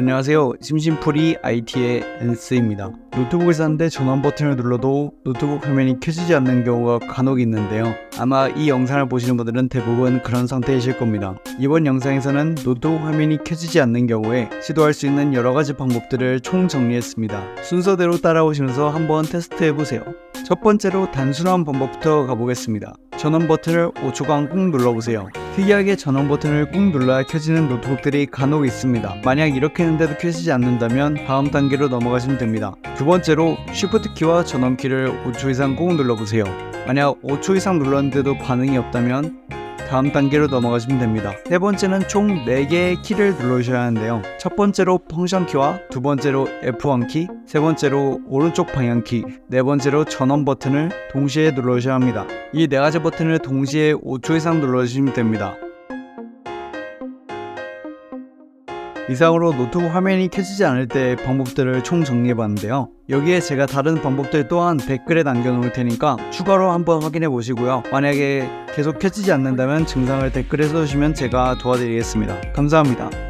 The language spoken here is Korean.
안녕하세요. 심심풀이 IT의 엔스입니다. 노트북을 샀는데 전원 버튼을 눌러도 노트북 화면이 켜지지 않는 경우가 간혹 있는데요. 아마 이 영상을 보시는 분들은 대부분 그런 상태이실 겁니다. 이번 영상에서는 노트북 화면이 켜지지 않는 경우에 시도할 수 있는 여러 가지 방법들을 총 정리했습니다. 순서대로 따라오시면서 한번 테스트해 보세요. 첫 번째로 단순한 방법부터 가보겠습니다. 전원 버튼을 5초간 꾹 눌러보세요. 특이하게 전원 버튼을 꾹 눌러야 켜지는 노트북들이 간혹 있습니다. 만약 이렇게 했는데도 켜지지 않는다면 다음 단계로 넘어가시면 됩니다. 두 번째로 Shift 키와 전원 키를 5초 이상 꾹 눌러보세요. 만약 5초 이상 눌렀는데도 반응이 없다면 다음 단계로 넘어가시면 됩니다. 세 번째는 총 4개의 키를 눌러주셔야 하는데요. 첫 번째로 펑션 키와 두 번째로 F1 키, 세 번째로 오른쪽 방향 키, 네 번째로 전원 버튼을 동시에 눌러주셔야 합니다. 이 네 가지 버튼을 동시에 5초 이상 눌러주시면 됩니다. 이상으로 노트북 화면이 켜지지 않을 때 방법들을 총 정리해봤는데요. 여기에 제가 다른 방법들 또한 댓글에 남겨놓을 테니까 추가로 한번 확인해 보시고요. 만약에 계속 켜지지 않는다면 증상을 댓글에 써주시면 제가 도와드리겠습니다. 감사합니다.